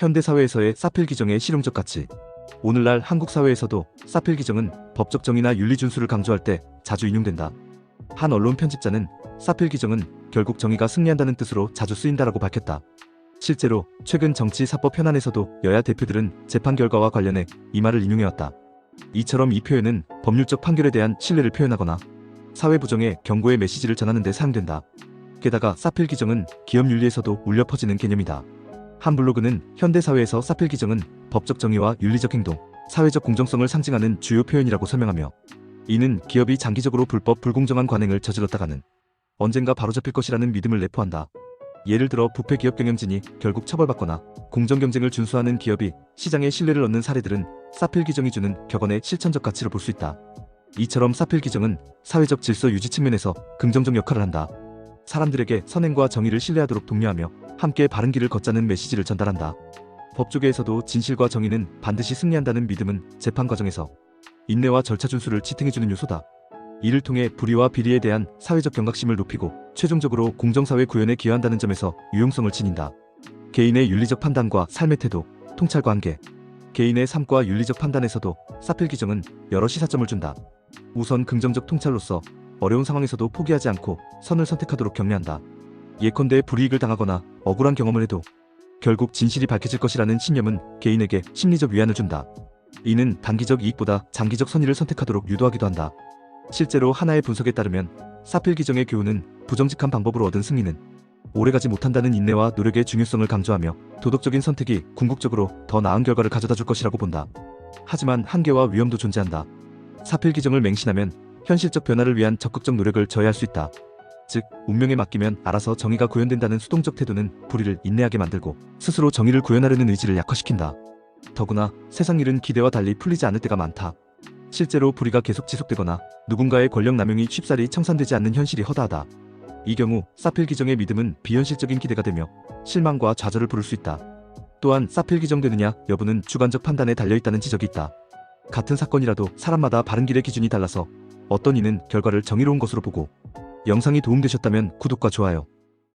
현대 사회에서의 사필 규정의 실용적 가치. 오늘날 한국 사회에서도 사필 규정은 법적 정의나 윤리 준수를 강조할 때 자주 인용된다. 한 언론 편집자는 사필 규정은 결국 정의가 승리한다는 뜻으로 자주 쓰인다라고 밝혔다. 실제로 최근 정치 사법 현안에서도 여야 대표들은 재판 결과와 관련해 이 말을 인용해왔다. 이처럼 이 표현은 법률적 판결에 대한 신뢰를 표현하거나 사회 부정의 경고의 메시지를 전하는 데 사용된다. 게다가 사필 규정은 기업 윤리에서도 울려 퍼지는 개념이다. 한 블로그는 현대 사회에서 사필 규정은 법적 정의와 윤리적 행동, 사회적 공정성을 상징하는 주요 표현이라고 설명하며 이는 기업이 장기적으로 불법 불공정한 관행을 저질렀다가는 언젠가 바로잡힐 것이라는 믿음을 내포한다. 예를 들어 부패 기업 경영진이 결국 처벌받거나 공정 경쟁을 준수하는 기업이 시장의 신뢰를 얻는 사례들은 사필 규정이 주는 격언의 실천적 가치를 볼 수 있다. 이처럼 사필 규정은 사회적 질서 유지 측면에서 긍정적 역할을 한다. 사람들에게 선행과 정의를 신뢰하도록 독려하며 함께 바른 길을 걷자는 메시지를 전달한다. 법조계에서도 진실과 정의는 반드시 승리한다는 믿음은 재판 과정에서 인내와 절차 준수를 지탱해주는 요소다. 이를 통해 불의와 비리에 대한 사회적 경각심을 높이고 최종적으로 공정사회 구현에 기여한다는 점에서 유용성을 지닌다. 개인의 윤리적 판단과 삶의 태도, 통찰 관계, 개인의 삶과 윤리적 판단에서도 사필 규정은 여러 시사점을 준다. 우선 긍정적 통찰로서 어려운 상황에서도 포기하지 않고 선을 선택하도록 격려한다. 예컨대 불이익을 당하거나 억울한 경험을 해도 결국 진실이 밝혀질 것이라는 신념은 개인에게 심리적 위안을 준다. 이는 단기적 이익보다 장기적 선의를 선택하도록 유도하기도 한다. 실제로 하나의 분석에 따르면 사필 규정의 교훈은 부정직한 방법으로 얻은 승리는 오래가지 못한다는 인내와 노력의 중요성을 강조하며 도덕적인 선택이 궁극적으로 더 나은 결과를 가져다 줄 것이라고 본다. 하지만 한계와 위험도 존재한다. 사필 규정을 맹신하면 현실적 변화를 위한 적극적 노력을 저해할 수 있다. 즉, 운명에 맡기면 알아서 정의가 구현된다는 수동적 태도는 불의를 인내하게 만들고 스스로 정의를 구현하려는 의지를 약화시킨다. 더구나 세상 일은 기대와 달리 풀리지 않을 때가 많다. 실제로 불의가 계속 지속되거나 누군가의 권력 남용이 쉽사리 청산되지 않는 현실이 허다하다. 이 경우 사필 규정의 믿음은 비현실적인 기대가 되며 실망과 좌절을 부를 수 있다. 또한 사필 규정되느냐 여부는 주관적 판단에 달려있다는 지적이 있다. 같은 사건이라도 사람마다 바른 길의 기준이 달라서 어떤 이는 결과를 정의로운 것으로 보고 영상이 도움되셨다면 구독과 좋아요